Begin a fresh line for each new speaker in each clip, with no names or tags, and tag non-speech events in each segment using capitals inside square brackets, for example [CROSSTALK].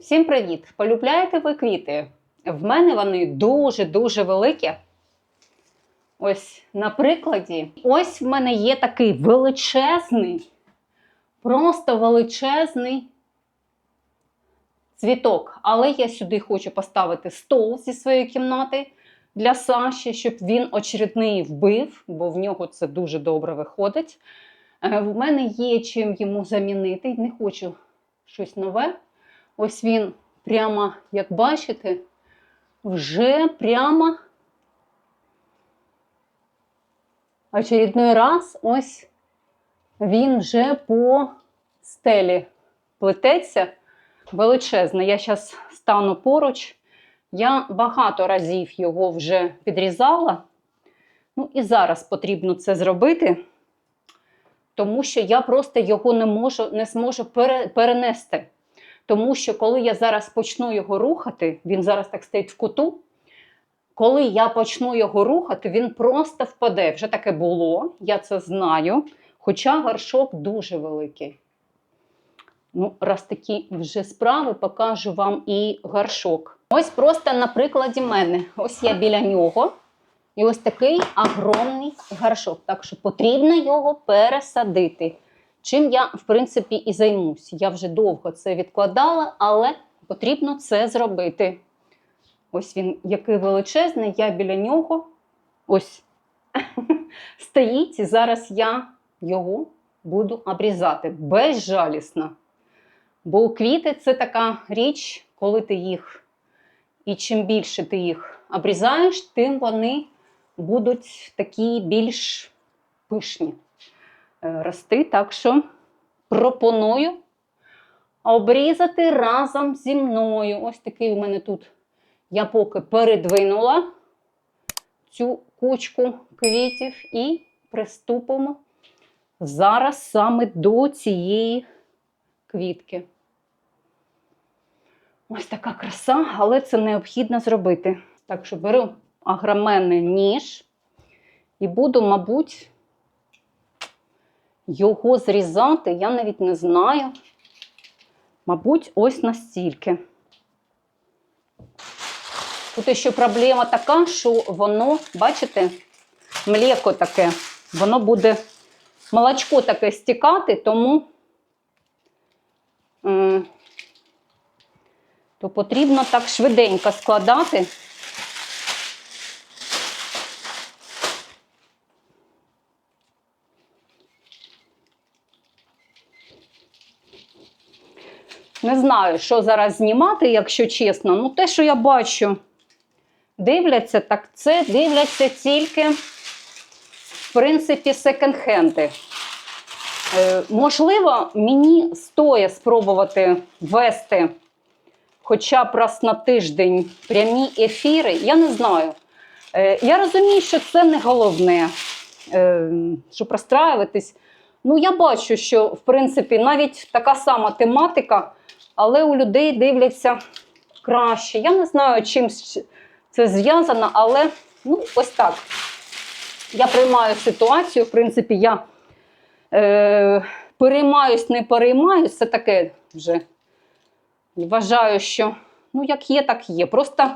Всім привіт! Полюбляєте ви квіти? В мене вони дуже-дуже великі. Ось на прикладі. Ось в мене є такий величезний, просто величезний цвіток. Але я сюди хочу поставити стол зі своєї кімнати для Саші, щоб він очередний вбив, бо в нього це дуже добре виходить. Е, В мене є чим йому замінити. Не хочу щось нове. Ось він прямо, як бачите, вже прямо очередной раз ось він вже по стелі плететься величезне. Я зараз стану поруч. Я багато разів його вже підрізала. Ну і зараз потрібно це зробити, тому що я просто його не можу, не зможу перенести. Тому що коли я зараз почну його рухати, він зараз так стоїть в куту. Коли я почну його рухати, він просто впаде. Вже таке було, я це знаю. Хоча горшок дуже великий. Ну, раз такі вже справи, покажу вам і горшок. Ось просто на прикладі мене. Ось я біля нього. І ось такий огромний горшок. Так що потрібно його пересадити. Чим я, в принципі, і займусь. Я вже довго це відкладала, але потрібно це зробити. Ось він який величезний, я біля нього ось [LAUGHS] стоїть, і зараз я його буду обрізати безжалісно. Бо квіти це така річ, коли ти їх, і чим більше ти їх обрізаєш, тим вони будуть такі більш пишні рости. Так що пропоную обрізати разом зі мною. Ось такий у мене тут. Я поки передвинула цю кучку квітів і приступимо зараз саме до цієї квітки. Ось така краса, але це необхідно зробити. Так що беру агроменний ніж і буду, мабуть, його зрізати, я навіть не знаю. Мабуть, ось настільки. Тут ще проблема така, що воно, бачите, млеко таке, воно буде молочко таке стікати, тому то потрібно так швиденько складати. Не знаю, що зараз знімати, якщо чесно. Ну, те, що я бачу, дивляться, так це дивляться тільки, в принципі, секонд-хенди. Е, можливо, мені стоїть спробувати вести хоча б раз на тиждень прямі ефіри. Я не знаю. Е, я розумію, що це не головне, е, щоб розстраюватись. Ну, я бачу, що в принципі навіть така сама тематика, але у людей дивляться краще. Я не знаю, чим це зв'язано, але ну, ось так. Я приймаю ситуацію, в принципі, я е, переймаюсь, не переймаюсь, це таке вже вважаю, що ну, як є, так є. Просто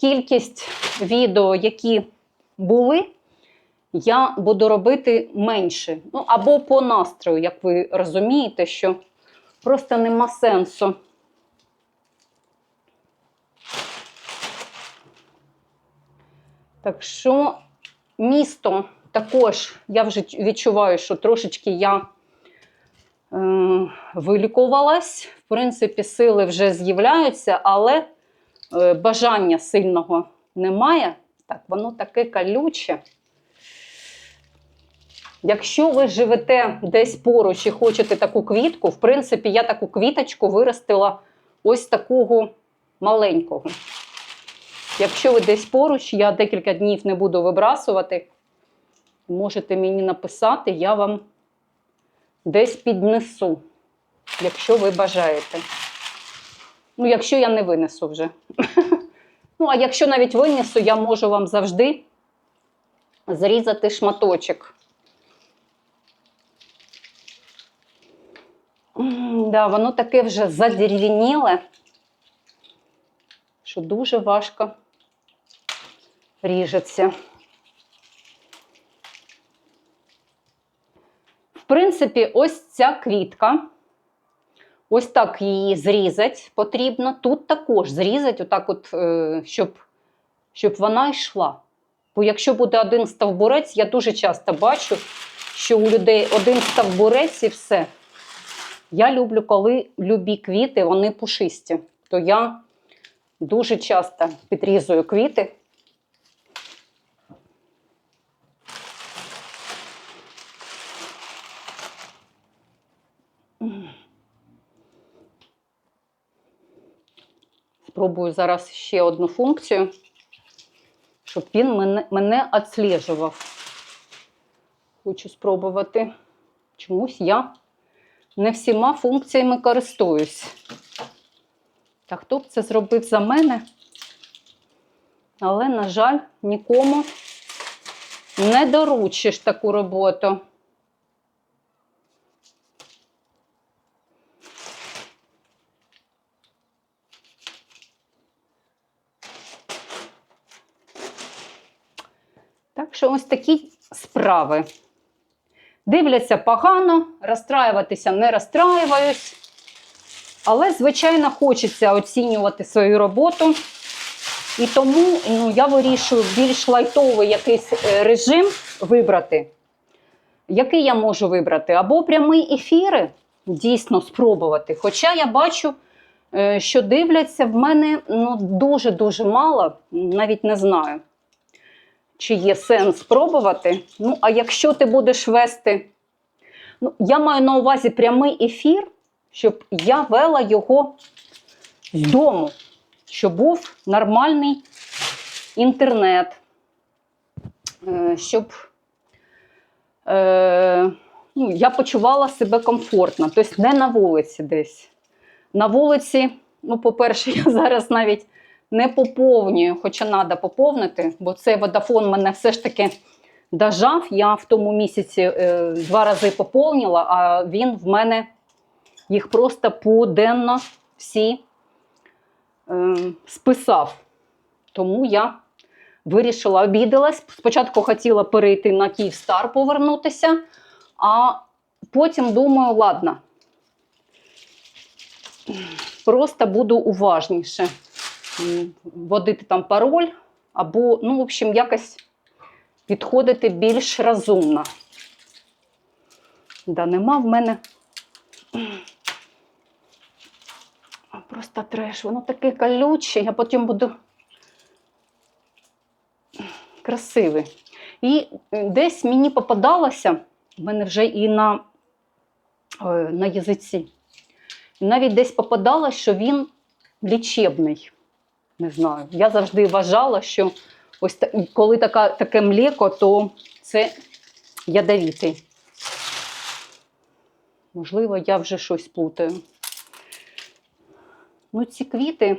кількість відео, які були, я буду робити менше. Ну, або по настрою, як ви розумієте, що просто нема сенсу. Так що місто також, я вже відчуваю, що трошечки я е, вилікувалась. В принципі, сили вже з'являються, але е, бажання сильного немає. Так, воно таке калюче. Якщо ви живете десь поруч і хочете таку квітку, в принципі, я таку квіточку виростила ось такого маленького. Якщо ви десь поруч, я декілька днів не буду вибрасувати, можете мені написати, я вам десь піднесу, якщо ви бажаєте. Ну, якщо я не винесу вже. [LAUGHS] Ну, а якщо навіть винесу, я можу вам завжди зрізати шматочок. Да, воно таке вже задерев'яніле. що дуже важко ріжеться. В принципі, ось ця квітка. Ось так її зрізати потрібно. Тут також зрізати, отак от, е, щоб, щоб вона йшла. Бо якщо буде один стовбурець, я дуже часто бачу, що у людей один стовбурець і все. Я люблю, коли любі квіти, вони пушисті. То я дуже часто підрізую квіти. Спробую зараз ще одну функцію, щоб він мене, мене відслежував. Хочу спробувати. Чомусь я не всіма функціями користуюсь. Та хто б це зробив за мене? Але, на жаль, нікому не доручиш таку роботу. Так що ось такі справи. Дивляться погано, розстраюватися не розстраююсь. Але, звичайно, хочеться оцінювати свою роботу. І тому ну, я вирішую більш лайтовий якийсь е, режим вибрати. Який я можу вибрати? Або прямі ефіри дійсно спробувати. Хоча я бачу, е, що дивляться в мене ну, дуже-дуже мало, навіть не знаю, чи є сенс спробувати. Ну, а якщо ти будеш вести, ну, я маю на увазі прямий ефір, щоб я вела його з дому, щоб був нормальний інтернет, е, щоб е, ну, я почувала себе комфортно, тобто не на вулиці десь. На вулиці, ну, по-перше, [LAUGHS] я зараз навіть не поповнюю, хоча треба поповнити, бо цей водафон мене все ж таки дожав. Я в тому місяці е, два рази поповнила, а він в мене їх просто поденно всі е, списав. Тому я вирішила обідалась. Спочатку хотіла перейти на Київстар, повернутися, а потім думаю, ладно, просто буду уважніше вводити там пароль, або, ну, в общем, якось підходити більш розумно. Да, нема в мене. Просто треш, воно таке колюче, я потім буду красивий. І десь мені попадалося, в мене вже і на, е, на язиці. Навіть десь попадалось, що він лічебний. Не знаю. Я завжди вважала, що ось коли така, таке млеко, то це ядовітий. Можливо, я вже щось плутаю. Ну, ці квіти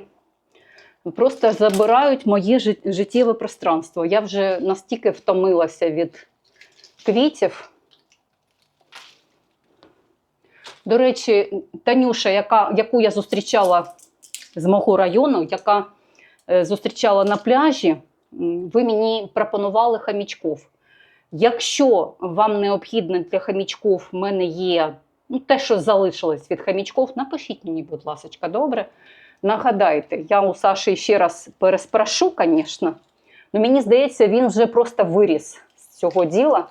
просто забирають моє життєве пространство. Я вже настільки втомилася від квітів. До речі, Танюша, яка, яку я зустрічала з мого району, яка зустрічала на пляжі, ви мені пропонували хамічков. Якщо вам необхідно для хамічков, в мене є ну, те, що залишилось від хамічков, напишіть мені, будь ласка, добре. Нагадайте, я у Саші ще раз переспрошу, звісно. але мені здається, він вже просто виріс з цього діла.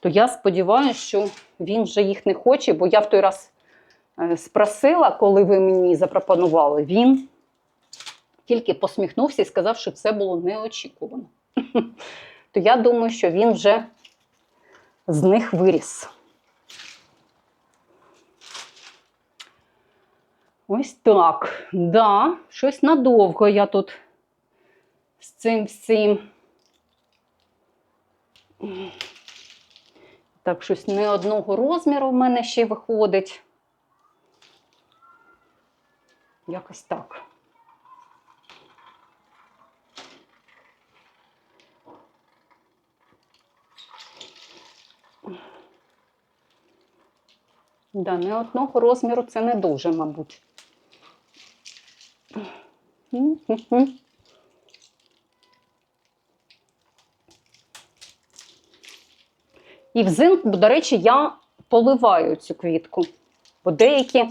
То я сподіваюся, що він вже їх не хоче, бо я в той раз е, спросила, коли ви мені запропонували, він тільки посміхнувся і сказав, що це було неочікувано. [LAUGHS] То я думаю, що він вже з них виріс. Ось так. Да, щось надовго я тут з цим всім. Так, щось не одного розміру в мене ще виходить. Якось так. Да, не одного розміру це не дуже, мабуть. І взимку, до речі, я поливаю цю квітку. Бо деякі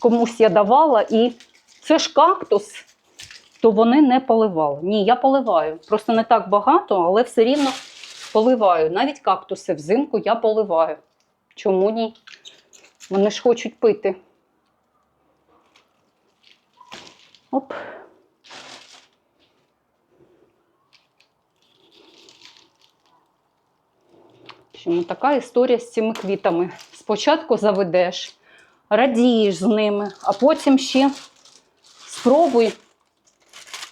комусь я давала, і це ж кактус, то вони не поливали. Ні, я поливаю. Просто не так багато, але все рівно поливаю. Навіть кактуси взимку я поливаю. Чому ні? Вони ж хочуть пити. Оп. Чому така історія з цими квітами? Спочатку заведеш, радієш з ними, а потім ще спробуй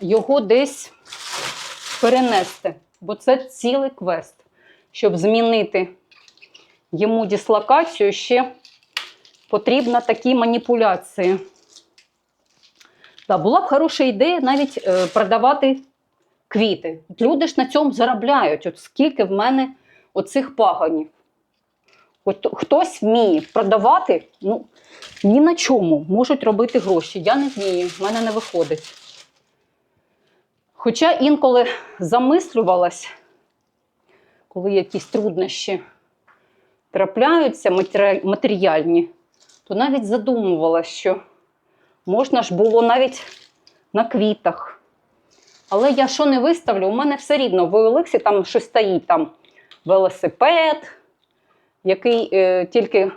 його десь перенести. Бо це цілий квест. Щоб змінити йому дислокацію, ще потрібна такі маніпуляції. Та була б хороша ідея навіть е, продавати квіти. Люди ж на цьому заробляють. От скільки в мене оцих паганів. От хтось вміє продавати, ну, ні на чому можуть робити гроші. Я не вмію, в мене не виходить. Хоча інколи замислювалась, коли якісь труднощі трапляються матеріальні, то навіть задумувалася, що можна ж було навіть на квітах. Але я що не виставлю, у мене все рівно в Олексі там щось стоїть там велосипед, який е, тільки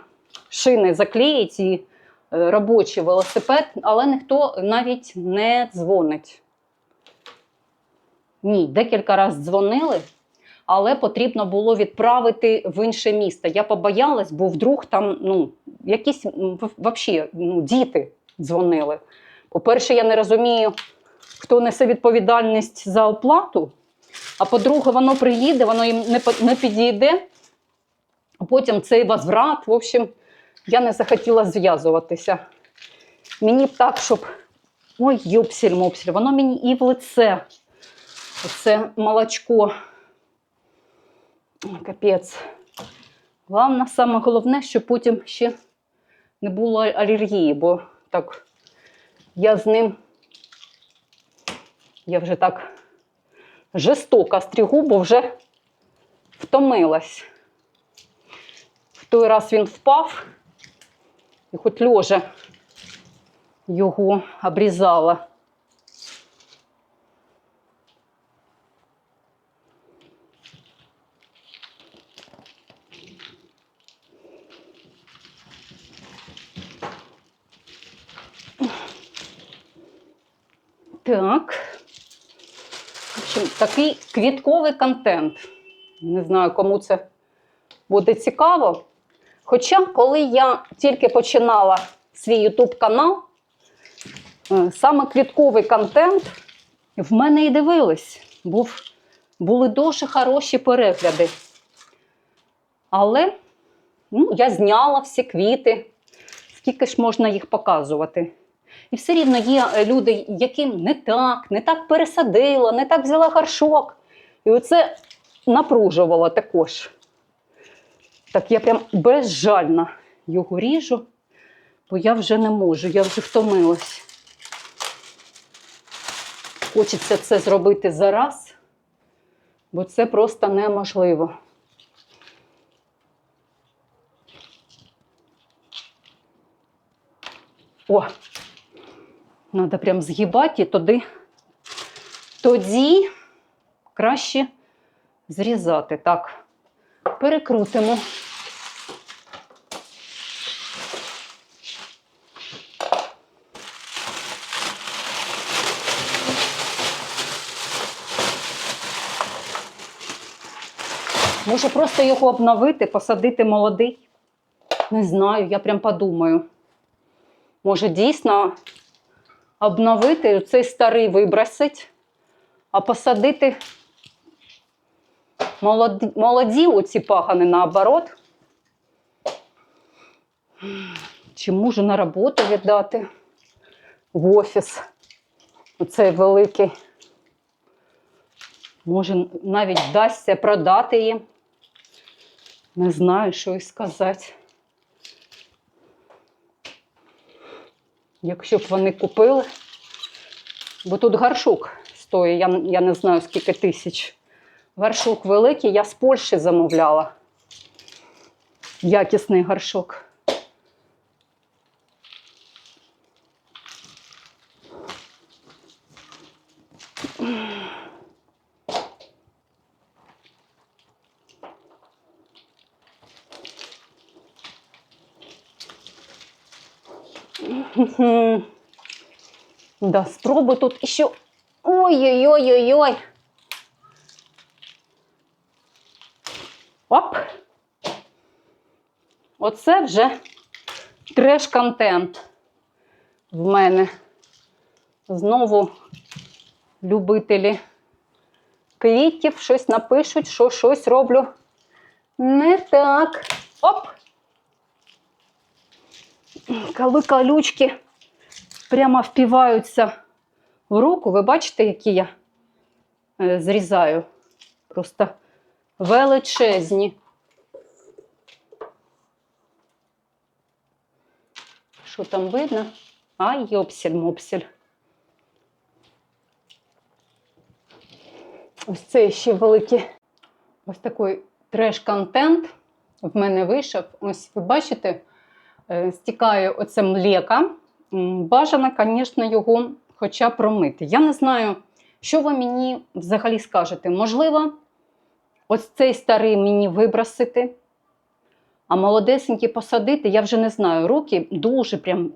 шини заклеїть і е, робочий велосипед, але ніхто навіть не дзвонить. Ні, декілька разів дзвонили, але потрібно було відправити в інше місто. Я побоялась, бо вдруг там ну, якісь вообще, ну, діти дзвонили. По-перше, я не розумію, хто несе відповідальність за оплату. А по-друге, воно приїде, воно їм не, підійде. А потім цей возврат. В общем, я не захотіла зв'язуватися. Мені так, щоб. Ой, юпсель-мопсель, воно мені і в лице. Оце молочко. Капець. Головне, саме головне, щоб потім ще не було алергії, бо так я з ним. Я вже так жорстоко стрігу, бо вже втомилась. В той раз він впав, і хоч льожа його обрізала. Так. В общем, такий квітковий контент. Не знаю, кому це буде цікаво. Хоча, коли я тільки починала свій YouTube канал, е, саме квітковий контент в мене і дивились. Був, були дуже хороші перегляди. Але ну, я зняла всі квіти, скільки ж можна їх показувати. І все рівно є е, люди, яким не так, не так пересадила, не так взяла горшок. І оце напружувало також. Так я прям безжально його ріжу, бо я вже не можу, я вже втомилась. Хочеться це зробити зараз, бо це просто неможливо. О, треба прям згибати і туди. Тоді краще зрізати. Так, перекрутимо. Може просто його обновити, посадити молодий? Не знаю, я прям подумаю. Може, дійсно обновити цей старий вибросить, а посадити молоді, молоді оці пагани наоборот. Чи можу на роботу віддати в офіс оцей великий. Може, навіть вдасться продати їм. Не знаю, що і сказати. Якщо б вони купили, Бо тут горшок стоїть, я, я не знаю скільки тисяч. Горшок великий, я з Польщі замовляла. Якісний горшок. Да, спробуй тут еще. Ой-ой-ой-ой-ой. Оп. Оце вже треш-контент в мене. Знову любителі квітів щось напишуть, що щось роблю не так. Оп! Коли колючки прямо впиваються в руку, ви бачите, які я е, зрізаю? Просто величезні. Що там видно? Ай, йопсель-мопсель. Ось це ще великий ось такий треш-контент в мене вийшов. Ось ви бачите, стікає оце млека. Бажано, звісно, його хоча б промити. Я не знаю, що ви мені взагалі скажете. Можливо, ось цей старий мені вибросити, а молодесенький посадити, я вже не знаю. Руки дуже прям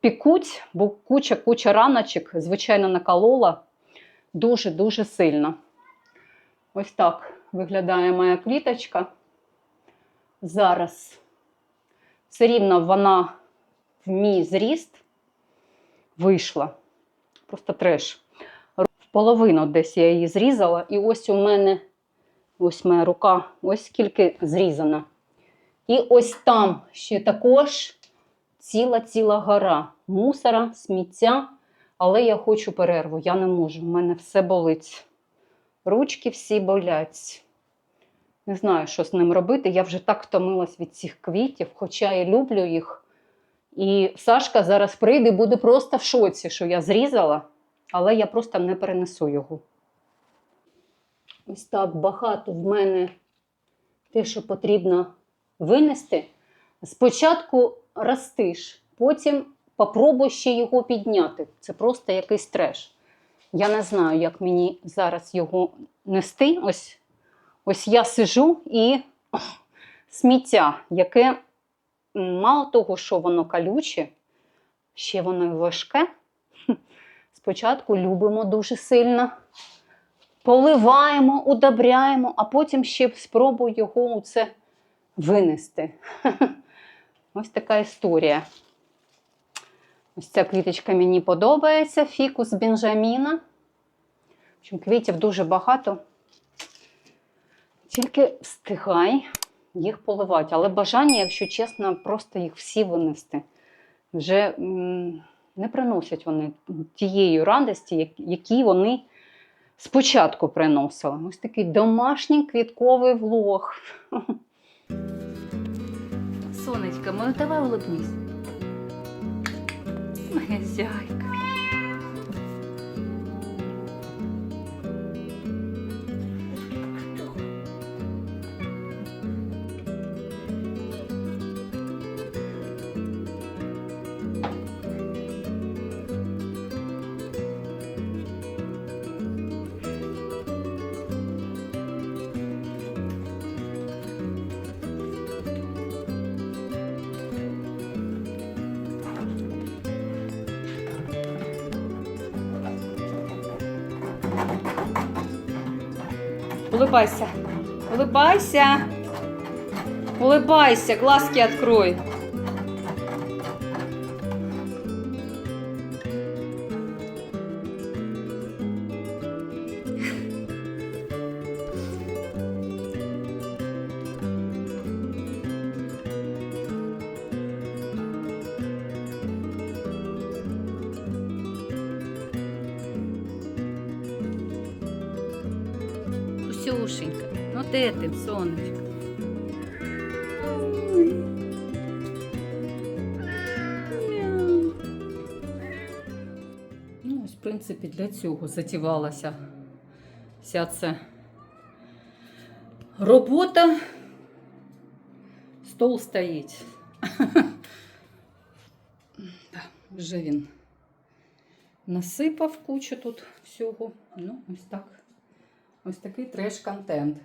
пікуть, бо куча-куча раночок, звичайно, наколола дуже-дуже сильно. Ось так виглядає моя квіточка. Зараз все рівно вона в мій зріст вийшла. Просто треш. В половину десь я її зрізала, і ось у мене, ось моя рука, ось скільки зрізана. І ось там ще також ціла-ціла гора мусора, сміття. Але я хочу перерву, я не можу. У мене все болить. Ручки всі болять. Не знаю, що з ним робити. Я вже так втомилась від цих квітів, хоча і люблю їх. І Сашка зараз прийде і буде просто в шоці, що я зрізала, але я просто не перенесу його. Ось так багато в мене те, що потрібно винести. Спочатку ростиш, потім попробуй ще його підняти. Це просто якийсь треш. Я не знаю, як мені зараз його нести. Ось, ось я сижу і сміття, яке мало того, що воно колюче, ще воно і важке. Спочатку любимо дуже сильно, поливаємо, удобряємо, а потім ще спробую його у це винести. [LAUGHS] Ось така історія. Ось ця квіточка мені подобається. Фікус Бенджаміна. В квітів дуже багато. Тільки встигай їх поливати. Але бажання, якщо чесно, просто їх всі винести. Вже не приносять вони тієї радості, як- які вони спочатку приносили. Ось такий домашній квітковий влог. Сонечка, ну давай улыбнись. Моя зяйка. Улыбайся. Улыбайся. Улыбайся, глазки открой. Принципі, для цього затівалася вся ця робота. Стол стоїть. [LAUGHS] Вже він насипав кучу тут всього. Ну, ось так. Ось такий треш-контент.